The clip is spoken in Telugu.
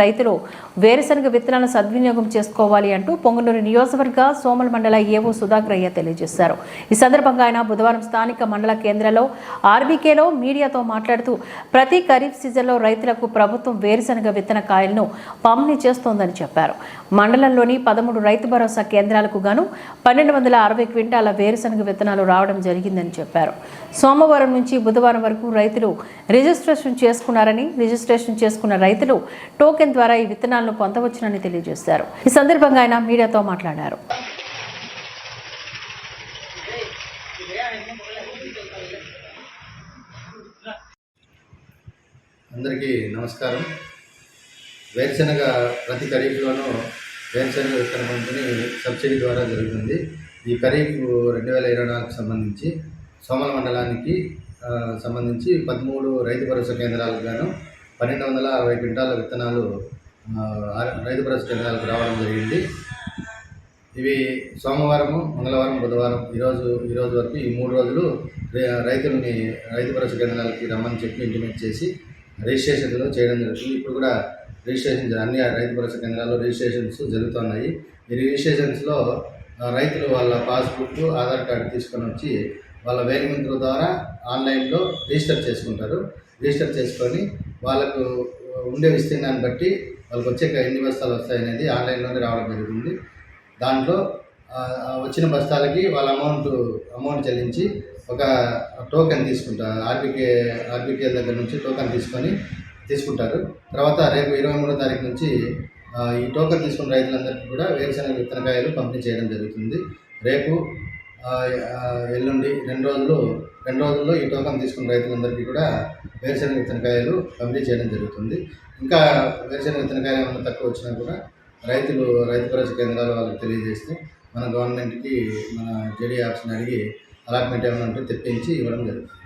రైతులు వేరుశనగ విత్తనాలను సద్వినియోగం చేసుకోవాలి అంటూ పొంగనూరు నియోజకవర్గ సోమల మండల ఏవో సుధాకరయ్య తెలియజేశారు. ఈ సందర్భంగా ఆయన బుధవారం స్థానిక మండల కేంద్రంలో ఆర్బీకేలో మీడియాతో మాట్లాడుతూ ప్రతి ఖరీఫ్ సీజన్లో రైతులకు ప్రభుత్వం వేరుశనగ విత్తన కాయలను పంపిణీ చేస్తోందని చెప్పారు. మండలంలోని పదమూడు రైతు భరోసా కేంద్రాలకు గాను పన్నెండు వందల అరవై క్వింటాల వేరుశనగ విత్తనాలు రావడం జరిగిందని చెప్పారు. సోమవారం నుంచి బుధవారం వరకు రైతులు రిజిస్ట్రేషన్ చేసుకున్నారని రిజిస్ట్రేషన్ చేసుకున్న రైతులు టోకెన్ ద్వారా ఈ విత్తనాలను పొందవచ్చునని తెలియజేశారు. ఈ సందర్భంగా ఆయన మీడియాతో మాట్లాడారు. అందరికీ నమస్కారం. వేరుశనగ ప్రతి ఖరీఫ్లోనూ వేరుశనగ విత్తన పంపిణీ సబ్సిడీ ద్వారా జరుగుతుంది. ఈ ఖరీఫ్ రెండు వేల ఇరవై నాలుగుకు సంబంధించి సోమల మండలానికి సంబంధించి పదమూడు రైతు భరోసా కేంద్రాలకు గాను పన్నెండు వందల అరవై క్వింటాల విత్తనాలు రైతు భరోసా కేంద్రాలకు రావడం జరిగింది. ఇవి సోమవారము మంగళవారం బుధవారం ఈరోజు ఈరోజు వరకు ఈ మూడు రోజులు రైతులని రైతు భరోసా కేంద్రాలకి రమ్మని చెప్పి ఇంటిమేట్ చేసి రిజిస్ట్రేషన్లు చేయడం జరుగుతుంది. ఇప్పుడు కూడా రిజిస్ట్రేషన్ అన్ని రైతు భరోసా కేంద్రాల్లో రిజిస్ట్రేషన్స్ జరుగుతున్నాయి. ఈ రిజిస్ట్రేషన్స్లో రైతులు వాళ్ళ పాస్బుక్ ఆధార్ కార్డు తీసుకొని వచ్చి వాళ్ళ వేలిముద్ర ద్వారా ఆన్లైన్లో రిజిస్టర్ చేసుకుంటారు. రిజిస్టర్ చేసుకొని వాళ్ళకు ఉండే విస్తీర్ణాన్ని బట్టి వాళ్ళకి వచ్చే ఎన్ని బస్తాలు వస్తాయనేది ఆన్లైన్లోనే రావడం జరుగుతుంది. దాంట్లో వచ్చిన బస్తాలకి వాళ్ళ అమౌంట్ అమౌంట్ చెల్లించి ఒక టోకెన్ తీసుకుంటారు ఆర్బీకే ఆర్బీకే దగ్గర నుంచి టోకెన్ తీసుకొని తీసుకుంటారు. తర్వాత రేపు ఇరవై మూడో తారీఖు నుంచి ఈ టోకెన్ తీసుకున్న రైతులందరికీ కూడా వేరుశనగ విత్తనకాయలు పంపిణీ చేయడం జరుగుతుంది. రేపు ఎల్లుండి రెండు రోజులు రెండు రోజుల్లో ఈ టోకన్ తీసుకున్న రైతులందరికీ కూడా వేరుశనగ విత్తనకాయలు పంపిణీ చేయడం జరుగుతుంది. ఇంకా వేరుశనగ విత్తనకాయలు ఏమైనా తక్కువ వచ్చినా కూడా రైతులు రైతు భరోసా కేంద్రాలు వాళ్ళకి తెలియజేస్తే మన గవర్నమెంట్కి మన జేడీ ఆప్షన్ అడిగి అలాట్మెంట్ ఏమైనా ఉంటే తెప్పించి ఇవ్వడం జరుగుతుంది.